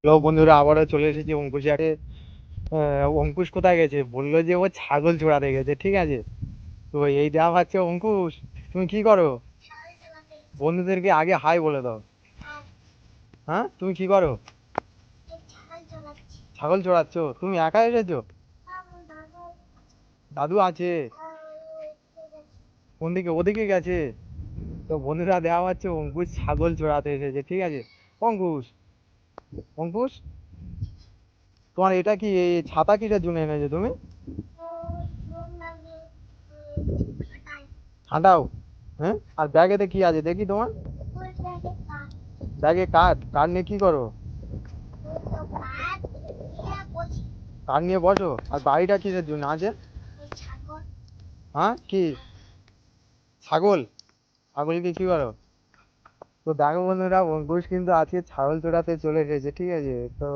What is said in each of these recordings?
Hello বন্ধুরা, আবারও চলে এসেছি অঙ্কুশে আরে অঙ্কুশ কোথায় গেছে? বলল যে ও ছাগল চড়াতে গেছে, ঠিক আছে? তো এই দেওয়া পাচ্ছে অঙ্কুশ, তুমি কি করো? বন্ধুদেরকে আগে হাই বলে দাও। হ্যাঁ তুমি কি করো? ছাগল চড়াচ্ছ তুমি একা এসেছ? দাদু আছে। কোন দিকে? ওদিকে গেছে। তো বন্ধুরা, দেওয়া হচ্ছে অঙ্কুশ ছাগল চড়াতে এসেছে, ঠিক আছে? অঙ্কুশ অঙ্কুশ তোমার এটা কি এই ছাতা কিসের জন্য এনেছো তুমি? হাঁটাও হ্যাঁ? আর ব্যাগেতে কি আছে দেখি তোমার? ব্যাগে কাঠ কাঠ নিয়ে কি করো? কাঠ নিয়ে বসো আর বাড়িটা কিসের জন্য আছে? হ্যাঁ কি? ছাগল? ছাগলকে কি করো? তো দেখো বন্ধুরা অঙ্কুশ কিন্তু আজকে ছাগল চড়াতে চলে এসেছে ঠিক আছে? তো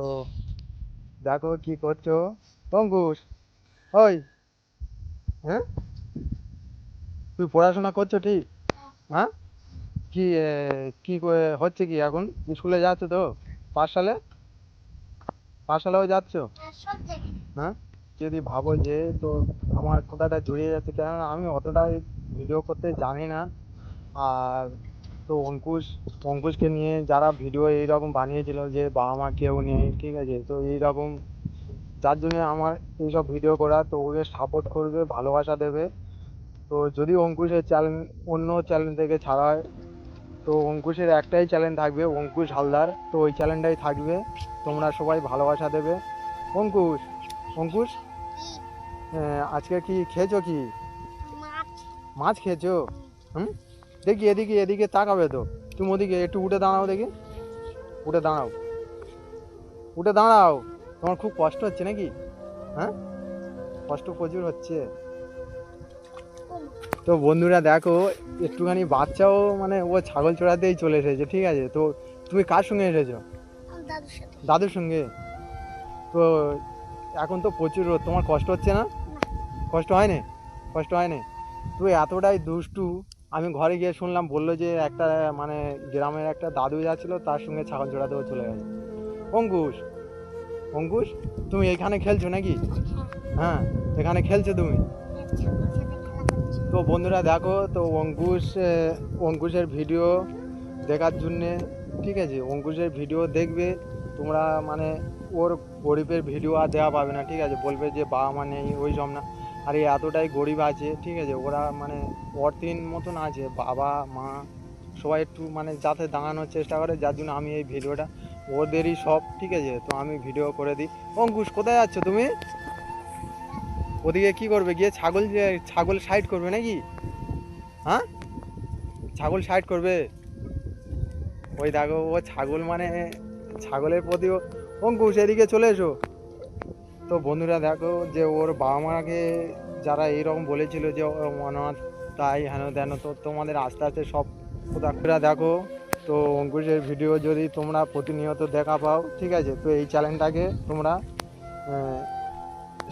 দেখো কি করছ? অঙ্কুশ ওই হ্যাঁ? তুই পড়াশোনা করছ ঠিক? হ্যাঁ। কি এ, কি করে- হচ্ছে কি এখন? স্কুলে যাচ্ছ তো? পাঠশালে পাঠশালাও যাচ্ছ? হ্যাঁ? যদি ভাবো যে তো আমার কথাটা জড়িয়ে যাচ্ছে কেননা আমি অতটাই ভিডিও করতে জানি না। আর তো অঙ্কুশ অঙ্কুশকে নিয়ে যারা ভিডিও এইরকম বানিয়েছিল যে বাবা মা কেউ নেই ঠিক আছে? তো এইরকম যার জন্য আমার এইসব ভিডিও করা তো ওকে সাপোর্ট করবে ভালোবাসা দেবে। তো যদি অঙ্কুশের চ্যানেল অন্য চ্যানেল থেকে ছাড়া হয় তো অঙ্কুশের একটাই চ্যানেল থাকবে অঙ্কুশ হালদার। তো ওই চ্যানেলটাই থাকবে। তোমরা সবাই ভালোবাসা দেবে। অঙ্কুশ অঙ্কুশ? আহ, আজকে কি খেয়েছো কি? মাছ। খেয়েছো? হুম? দেখি এদিকে এদিকে তাকাবে তো। তুমি ওদিকে একটু উঠে দাঁড়াও দেখি। উঠে দাঁড়াও। উঠে দাঁড়াও। তোমার খুব কষ্ট হচ্ছে নাকি? হ্যাঁ? কষ্ট প্রচুর হচ্ছে। তো বন্ধুরা দেখো একটুখানি বাচ্চাও মানে ও ছাগল চড়াতেই চলে এসেছে ঠিক আছে? তো তুমি কার সঙ্গে এসেছ? দাদুর সঙ্গে? তো এখন তো প্রচুর রোদ তোমার কষ্ট হচ্ছে না? কষ্ট হয়নি? কষ্ট হয়নি? তুই এতটাই দুষ্টু আমি ঘরে গিয়ে শুনলাম, বলল যে একটা মানে গ্রামের একটা দাদু যাচ্ছিল, তার সঙ্গে ছাগল চড়াতেও চলে গেছে। অঙ্কুশ অঙ্কুশ, তুমি এখানে খেলছো নাকি? হ্যাঁ এখানে খেলছো তুমি? তো বন্ধুরা দেখো, তো অঙ্কুশ অঙ্কুশের ভিডিও দেখার জন্যে, ঠিক আছে, অঙ্কুশের ভিডিও দেখবে, তোমরা মানে ওর গরিবের ভিডিও আর দেওয়া পাবে না, ঠিক আছে, বলবে যে বাবা মা নেই, ওই সব না। আর এতটাই গরিব আছে, ঠিক আছে? ওরা মানে অর্থহীন মতন আছে, বাবা, মা, সবাই একটু মানে যাতে দাঁড়ানোর চেষ্টা করে, যার জন্য আমি এই ভিডিওটা, ওদেরই সব, ঠিক আছে? তো আমি ভিডিও করে দিই। অঙ্কুশ, কোথায় যাচ্ছ তুমি? ওদিকে কি করবে? গিয়ে ছাগল যে, ছাগল সাইড করবে নাকি? হ্যাঁ? ছাগল সাইড করবে? ওই দেখো, ও ছাগল মানে ছাগলের প্রতিও অঙ্কুশ, এদিকে চলে এসো। বন্ধুরা দেখো যে ওর বাবা মাকে যারা এইরকম বলেছিল যে অনাথ, তাই হেন তেন। তো তোমাদের আস্তে আস্তে সব ডাক্তাররা দেখো। তো অঙ্কুশের ভিডিও যদি তোমরা প্রতিনিয়ত দেখা পাও, ঠিক আছে? তো এই চ্যানেলটাকে তোমরা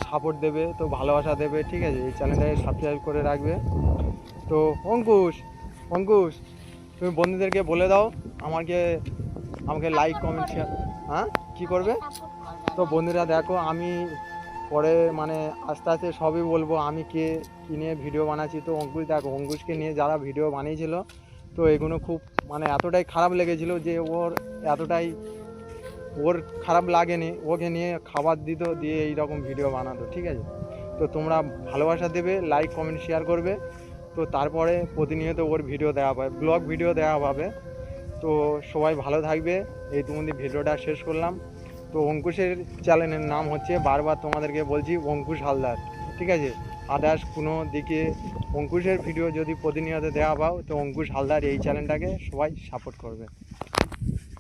সাপোর্ট দেবে, তো ভালোবাসা দেবে, ঠিক আছে? এই চ্যানেলটাকে সাবস্ক্রাইব করে রাখবে। তো অঙ্কুশ অঙ্কুশ, তুমি বন্ধুদেরকে বলে দাও, আমাকে আমাকে লাইক কমেন্ট শেয়ার হ্যাঁ? কী করবে? তো বন্ধুরা দেখো, আমি পরে মানে আস্তে আস্তে সবই বলব, আমি কে, কী নিয়ে ভিডিও বানাচ্ছি। তো অঙ্কুশ দেখো, অঙ্কুশকে নিয়ে যারা ভিডিও বানিয়েছিল, তো এগুলো খুব মানে এতটাই খারাপ লেগেছিল যে ওর এতটাই ওর খারাপ লাগেনি, ওকে নিয়ে খাবার দিত, দিয়ে এই রকম ভিডিও বানাতো, ঠিক আছে? তো তোমরা ভালোবাসা দেবে লাইক কমেন্ট শেয়ার করবে। তো তারপরে প্রতিনিয়ত ওর ভিডিও দেওয়া পাবে ব্লগ ভিডিও দেওয়া পাবে। তো সবাই ভালো থাকবে, এই তোমাদের ভিডিওটা শেষ করলাম। তো অঙ্কুশের চ্যানেলের নাম হচ্ছে বারবার তোমাদেরকে বলছি অঙ্কুশ হালদার, ঠিক আছে? আদার্স কোনো দিকে অঙ্কুশের ভিডিও যদি প্রতিনিয়ত দেওয়া পাও, তো অঙ্কুশ হালদার এই চ্যানেলটাকে সবাই সাপোর্ট করবে।